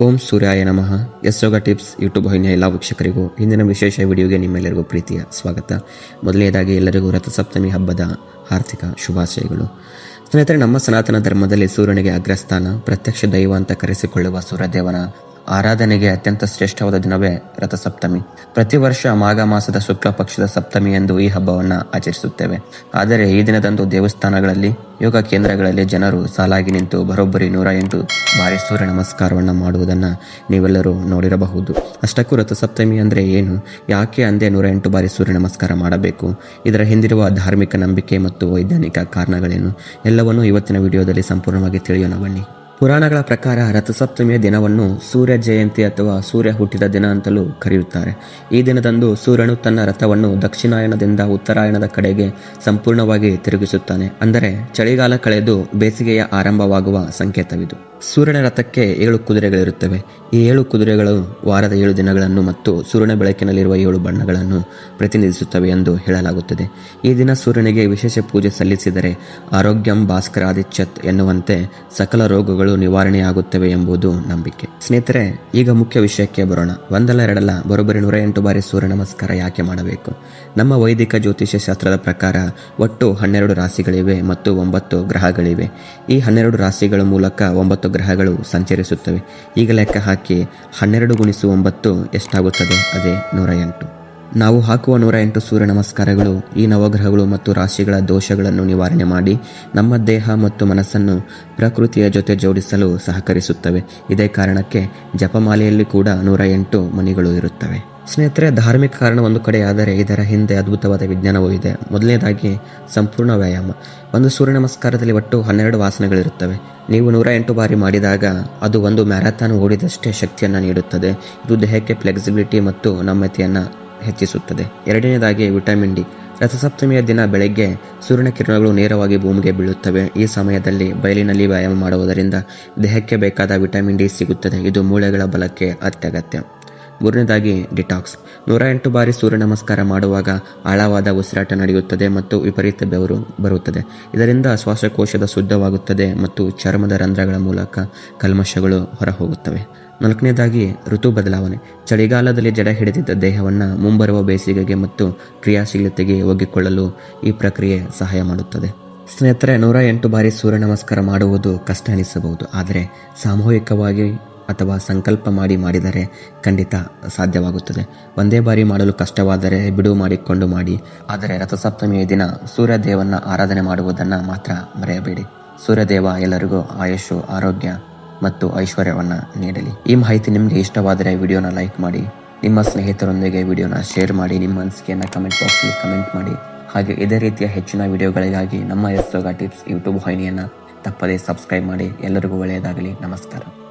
ಓಂ ಸೂರ್ಯಾಯ ನಮಃ. ಯಶೋಗ tips YouTube ವಾಹಿನಿಯ ಎಲ್ಲ ವೀಕ್ಷಕರಿಗೂ ಇಂದಿನ ವಿಶೇಷ ವಿಡಿಯೋಗೆ ನಿಮ್ಮೆಲ್ಲರಿಗೂ ಪ್ರೀತಿಯ ಸ್ವಾಗತ. ಮೊದಲನೇದಾಗಿ ಎಲ್ಲರಿಗೂ ರಥಸಪ್ತಮಿ ಹಬ್ಬದ ಆರ್ಥಿಕ ಶುಭಾಶಯಗಳು. ಸ್ನೇಹಿತರೆ, ನಮ್ಮ ಸನಾತನ ಧರ್ಮದಲ್ಲಿ ಸೂರ್ಯನಿಗೆ ಅಗ್ರಸ್ಥಾನ, ಪ್ರತ್ಯಕ್ಷ ದೈವ ಅಂತ ಕರೆಸಿಕೊಳ್ಳುವ ಸೂರ್ಯದೇವನ ಆರಾಧನೆಗೆ ಅತ್ಯಂತ ಶ್ರೇಷ್ಠವಾದ ದಿನವೇ ರಥಸಪ್ತಮಿ. ಪ್ರತಿ ವರ್ಷ ಮಾಘ ಮಾಸದ ಶುಕ್ಲ ಪಕ್ಷದ ಸಪ್ತಮಿ ಎಂದು ಈ ಹಬ್ಬವನ್ನು ಆಚರಿಸುತ್ತೇವೆ. ಆದರೆ ಈ ದಿನದಂದು ದೇವಸ್ಥಾನಗಳಲ್ಲಿ, ಯೋಗ ಕೇಂದ್ರಗಳಲ್ಲಿ ಜನರು ಸಾಲಾಗಿ ನಿಂತು ಬರೋಬ್ಬರಿ ನೂರ ಎಂಟು ಬಾರಿ ಸೂರ್ಯ ನಮಸ್ಕಾರವನ್ನು ಮಾಡುವುದನ್ನು ನೀವೆಲ್ಲರೂ ನೋಡಿರಬಹುದು. ಅಷ್ಟಕ್ಕೂ ರಥಸಪ್ತಮಿ ಅಂದರೆ ಏನು? ಯಾಕೆ ಅಂದೇ ನೂರ ಎಂಟು ಬಾರಿ ಸೂರ್ಯ ನಮಸ್ಕಾರ ಮಾಡಬೇಕು? ಇದರ ಹಿಂದಿರುವ ಧಾರ್ಮಿಕ ನಂಬಿಕೆ ಮತ್ತು ವೈಜ್ಞಾನಿಕ ಕಾರಣಗಳೇನು? ಎಲ್ಲವನ್ನೂ ಇವತ್ತಿನ ವಿಡಿಯೋದಲ್ಲಿ ಸಂಪೂರ್ಣವಾಗಿ ತಿಳಿಯೋಣ ಬನ್ನಿ. ಪುರಾಣಗಳ ಪ್ರಕಾರ ರಥಸಪ್ತಮಿಯ ದಿನವನ್ನು ಸೂರ್ಯ ಜಯಂತಿ ಅಥವಾ ಸೂರ್ಯ ಹುಟ್ಟಿದ ದಿನ ಅಂತಲೂ ಕರೆಯುತ್ತಾರೆ. ಈ ದಿನದಂದು ಸೂರ್ಯನು ತನ್ನ ರಥವನ್ನು ದಕ್ಷಿಣಾಯನದಿಂದ ಉತ್ತರಾಯಣದ ಕಡೆಗೆ ಸಂಪೂರ್ಣವಾಗಿ ತಿರುಗಿಸುತ್ತಾನೆ. ಅಂದರೆ ಚಳಿಗಾಲ ಕಳೆದು ಬೇಸಿಗೆಯ ಆರಂಭವಾಗುವ ಸಂಕೇತವಿದು. ಸೂರ್ಯನ ರಥಕ್ಕೆ ಏಳು ಕುದುರೆಗಳಿರುತ್ತವೆ. ಈ ಏಳು ಕುದುರೆಗಳು ವಾರದ ಏಳು ದಿನಗಳನ್ನು ಮತ್ತು ಸೂರ್ಯನ ಬೆಳಕಿನಲ್ಲಿರುವ ಏಳು ಬಣ್ಣಗಳನ್ನು ಪ್ರತಿನಿಧಿಸುತ್ತವೆ ಎಂದು ಹೇಳಲಾಗುತ್ತದೆ. ಈ ದಿನ ಸೂರ್ಯನಿಗೆ ವಿಶೇಷ ಪೂಜೆ ಸಲ್ಲಿಸಿದರೆ ಆರೋಗ್ಯಂ ಭಾಸ್ಕರಾದಿಚ್ಯತ್ ಎನ್ನುವಂತೆ ಸಕಲ ರೋಗಗಳು ನಿವಾರಣೆಯಾಗುತ್ತವೆ ಎಂಬುದು ನಂಬಿಕೆ. ಸ್ನೇಹಿತರೆ, ಈಗ ಮುಖ್ಯ ವಿಷಯಕ್ಕೆ ಬರೋಣ. ಒಂದಲ್ಲ ಎರಡಲ್ಲ, ಬರೋಬ್ಬರಿ ನೂರ ಎಂಟು ಬಾರಿ ಸೂರ್ಯ ನಮಸ್ಕಾರ ಯಾಕೆ ಮಾಡಬೇಕು? ನಮ್ಮ ವೈದಿಕ ಜ್ಯೋತಿಷ್ಯ ಶಾಸ್ತ್ರದ ಪ್ರಕಾರ ಒಟ್ಟು ಹನ್ನೆರಡು ರಾಶಿಗಳಿವೆ ಮತ್ತು ಒಂಬತ್ತು ಗ್ರಹಗಳಿವೆ. ಈ ಹನ್ನೆರಡು ರಾಶಿಗಳ ಮೂಲಕ ಒಂಬತ್ತು ಗ್ರಹಗಳು ಸಂಚರಿಸುತ್ತವೆ. ಈಗ ಲೆಕ್ಕ ಹಾಕಿ ಹನ್ನೆರಡು ಗುಣಿಸು ಒಂಬತ್ತು ಎಷ್ಟಾಗುತ್ತದೆ? ಅದೇ ನೂರ ಎಂಟು. ನಾವು ಹಾಕುವ ನೂರ ಎಂಟು ಸೂರ್ಯ ನಮಸ್ಕಾರಗಳು, ಈ ನವಗ್ರಹಗಳು ಮತ್ತು ರಾಶಿಗಳ ದೋಷಗಳನ್ನು ನಿವಾರಣೆ ಮಾಡಿ ನಮ್ಮ ದೇಹ ಮತ್ತು ಮನಸ್ಸನ್ನು ಪ್ರಕೃತಿಯ ಜೊತೆ ಜೋಡಿಸಲು ಸಹಕರಿಸುತ್ತವೆ. ಇದೇ ಕಾರಣಕ್ಕೆ ಜಪಮಾಲೆಯಲ್ಲಿ ಕೂಡ ನೂರ ಎಂಟು ಮಣಿಗಳು ಇರುತ್ತವೆ. ಸ್ನೇಹಿತರೆ, ಧಾರ್ಮಿಕ ಕಾರಣ ಒಂದು ಕಡೆ ಆದರೆ ಇದರ ಹಿಂದೆ ಅದ್ಭುತವಾದ ವಿಜ್ಞಾನವೂ ಇದೆ. ಮೊದಲನೇದಾಗಿ ಸಂಪೂರ್ಣ ವ್ಯಾಯಾಮ. ಒಂದು ಸೂರ್ಯ ನಮಸ್ಕಾರದಲ್ಲಿ ಒಟ್ಟು ಹನ್ನೆರಡು ವಾಸನೆಗಳಿರುತ್ತವೆ ನೀವು ನೂರ ಎಂಟು ಬಾರಿ ಮಾಡಿದಾಗ ಅದು ಒಂದು ಮ್ಯಾರಥಾನ್ ಓಡಿದಷ್ಟೇ ಶಕ್ತಿಯನ್ನು ನೀಡುತ್ತದೆ. ಇದು ದೇಹಕ್ಕೆ ಫ್ಲೆಕ್ಸಿಬಿಲಿಟಿ ಮತ್ತು ನಮ್ಯತೆಯನ್ನು ಹೆಚ್ಚಿಸುತ್ತದೆ. ಎರಡನೇದಾಗಿ ವಿಟಮಿನ್ ಡಿ. ರಥಸಪ್ತಮಿಯ ದಿನ ಬೆಳಗ್ಗೆ ಸೂರ್ಯನ ಕಿರಣಗಳು ನೇರವಾಗಿ ಭೂಮಿಗೆ ಬೀಳುತ್ತವೆ. ಈ ಸಮಯದಲ್ಲಿ ಬಯಲಿನಲ್ಲಿ ವ್ಯಾಯಾಮ ಮಾಡುವುದರಿಂದ ದೇಹಕ್ಕೆ ಬೇಕಾದ ವಿಟಮಿನ್ ಡಿ ಸಿಗುತ್ತದೆ. ಇದು ಮೂಳೆಗಳ ಬಲಕ್ಕೆ ಅತ್ಯಗತ್ಯ. ಮೂರನೇದಾಗಿ ಡಿಟಾಕ್ಸ್. ನೂರ ಎಂಟು ಬಾರಿ ಸೂರ್ಯ ನಮಸ್ಕಾರ ಮಾಡುವಾಗ ಆಳವಾದ ಉಸಿರಾಟ ನಡೆಯುತ್ತದೆ ಮತ್ತು ವಿಪರೀತ ಬೆವರು ಬರುತ್ತದೆ. ಇದರಿಂದ ಶ್ವಾಸಕೋಶದ ಶುದ್ಧವಾಗುತ್ತದೆ ಮತ್ತು ಚರ್ಮದ ರಂಧ್ರಗಳ ಮೂಲಕ ಕಲ್ಮಶಗಳು ಹೊರಹೋಗುತ್ತವೆ. ನಾಲ್ಕನೇದಾಗಿ ಋತು ಬದಲಾವಣೆ. ಚಳಿಗಾಲದಲ್ಲಿ ಜಡ ಹಿಡಿದಿದ್ದ ದೇಹವನ್ನು ಮುಂಬರುವ ಬೇಸಿಗೆಗೆ ಮತ್ತು ಕ್ರಿಯಾಶೀಲತೆಗೆ ಒಗ್ಗಿಕೊಳ್ಳಲು ಈ ಪ್ರಕ್ರಿಯೆ ಸಹಾಯ ಮಾಡುತ್ತದೆ. ಸ್ನೇಹಿತರೆ, ನೂರ ಎಂಟು ಬಾರಿ ಸೂರ್ಯ ನಮಸ್ಕಾರ ಮಾಡುವುದು ಕಷ್ಟ ಅನಿಸಬಹುದು. ಆದರೆ ಸಾಮೂಹಿಕವಾಗಿ ಅಥವಾ ಸಂಕಲ್ಪ ಮಾಡಿ ಮಾಡಿದರೆ ಖಂಡಿತ ಸಾಧ್ಯವಾಗುತ್ತದೆ. ಒಂದೇ ಬಾರಿ ಮಾಡಲು ಕಷ್ಟವಾದರೆ ಬಿಡುವು ಮಾಡಿಕೊಂಡು ಮಾಡಿ. ಆದರೆ ರಥಸಪ್ತಮಿಯ ದಿನ ಸೂರ್ಯದೇವನ ಆರಾಧನೆ ಮಾಡುವುದನ್ನು ಮಾತ್ರ ಮರೆಯಬೇಡಿ. ಸೂರ್ಯದೇವ ಎಲ್ಲರಿಗೂ ಆಯುಷು ಆರೋಗ್ಯ ಮತ್ತು ಐಶ್ವರ್ಯವನ್ನು ನೀಡಲಿ. ಈ ಮಾಹಿತಿ ನಿಮಗೆ ಇಷ್ಟವಾದರೆ ವಿಡಿಯೋನ ಲೈಕ್ ಮಾಡಿ. ನಿಮ್ಮ ಸ್ನೇಹಿತರೊಂದಿಗೆ ವಿಡಿಯೋನ ಶೇರ್ ಮಾಡಿ. ನಿಮ್ಮ ಅನಿಸಿಕೆಯನ್ನು ಕಮೆಂಟ್ ಬಾಕ್ಸಲ್ಲಿ ಕಮೆಂಟ್ ಮಾಡಿ. ಹಾಗೆ ಇದೇ ರೀತಿಯ ಹೆಚ್ಚಿನ ವಿಡಿಯೋಗಳಿಗಾಗಿ ನಮ್ಮ ಎಸ್ ಟಿಪ್ಸ್ ಯೂಟ್ಯೂಬ್ ವಾಹಿನಿಯನ್ನು ತಪ್ಪದೇ ಸಬ್ಸ್ಕ್ರೈಬ್ ಮಾಡಿ. ಎಲ್ಲರಿಗೂ ಒಳ್ಳೆಯದಾಗಲಿ. ನಮಸ್ಕಾರ.